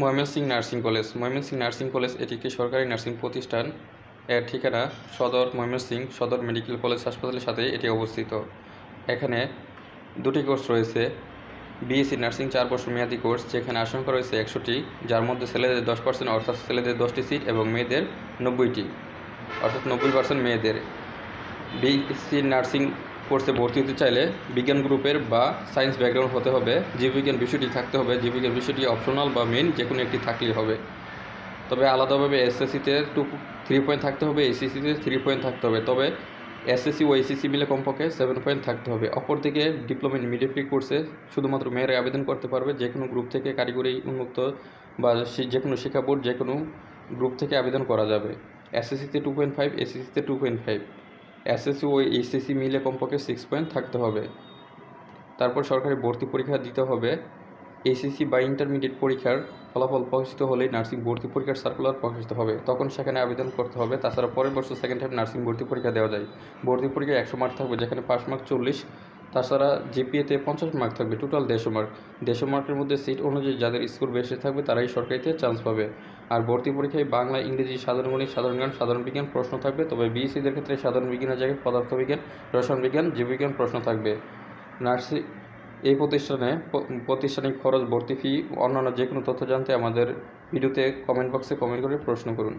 Mymensingh nursing college. Mymensingh nursing college এটি একটি সরকারি নার্সিং প্রতিষ্ঠান। এর ঠিকানা সদর ময়মনসিংহ সদর মেডিকেল কলেজ হাসপাতালের সাথে এটি অবস্থিত। এখানে দুটি কোর্স রয়েছে। বিএসসি নার্সিং চার বছর মেয়াদি কোর্স, যেখানে আশঙ্কা রয়েছে একশোটি, যার মধ্যে ছেলেদের দশ পার্সেন্ট, অর্থাৎ ছেলেদের দশটি সিট এবং মেয়েদের নব্বইটি, অর্থাৎ নব্বই পার্সেন্ট মেয়েদের। বিএসসি নার্সিং কোর্সে ভর্তি হতে চাইলে বিজ্ঞান গ্রুপের বা সায়েন্স ব্যাকগ্রাউন্ড হতে হবে। জীববিজ্ঞান বিষয়টি থাকতে হবে। জীববিজ্ঞান বিষয়টি অপশনাল বা মেন যে কোনো একটি থাকলেই হবে। তবে আলাদাভাবে এসএসসিতে টু থ্রি পয়েন্ট থাকতে হবে, এসএসসিতে থ্রি পয়েন্ট থাকতে হবে। তবে এসএসসি ও এসএসসি মিলে কমপক্ষে সেভেন পয়েন্ট থাকতে হবে। অপরদিকে ডিপ্লোমা ইন মিডিয়াফ্রি কোর্সে শুধুমাত্র মেয়েরা আবেদন করতে পারবে। যে কোনো গ্রুপ থেকে কারিগরি উন্মুক্ত বা যে কোনো শিক্ষা বোর্ড যে কোনো গ্রুপ থেকে আবেদন করা যাবে। এসএসসিতে টু পয়েন্ট ফাইভ, এসএসসিতে টু পয়েন্ট ফাইভ। এসএসসি ও এইচএসসি মিলে কমপক্ষে সিক্স পয়েন্ট থাকতে হবে। তারপর সরকারি ভর্তি পরীক্ষা দিতে হবে। এইচএসসি বা ইন্টারমিডিয়েট পরীক্ষার ফলাফল প্রকাশিত হলেই নার্সিং ভর্তি পরীক্ষার সার্কুলার প্রকাশিত হবে। তখন সেখানে আবেদন করতে হবে। তাছাড়া পরের বছর সেকেন্ড টাইম নার্সিং ভর্তি পরীক্ষা দেওয়া যায়। ভর্তি পরীক্ষায় একশো মার্ক থাকবে, যেখানে পাঁচ মার্ক চল্লিশ। তাছাড়া জিপিএতে পঞ্চাশ মার্ক থাকবে টোটাল দেড়শো মার্ক দেড়শো মার্কের মধ্যে সিট অনুযায়ী যাদের স্কোর বেশি থাকবে তারাই সরকারিতে চান্স পাবে। আর ভর্তি পরীক্ষায় বাংলা, ইংরেজি, সাধারণ গণিত, সাধারণ জ্ঞান, সাধারণ বিজ্ঞান প্রশ্ন থাকবে। তবে বিএসসিদের ক্ষেত্রে সাধারণ বিজ্ঞানের জায়গায় পদার্থবিজ্ঞান, রসায়ন বিজ্ঞান, জীববিজ্ঞান প্রশ্ন থাকবে। নার্সিং, এই প্রতিষ্ঠানে প্রতিষ্ঠানিক খরচ, ভর্তি ফি অন্যান্য যে কোনো তথ্য জানতে আমাদের ভিডিওতে কমেন্ট বক্সে কমেন্ট করে প্রশ্ন করুন।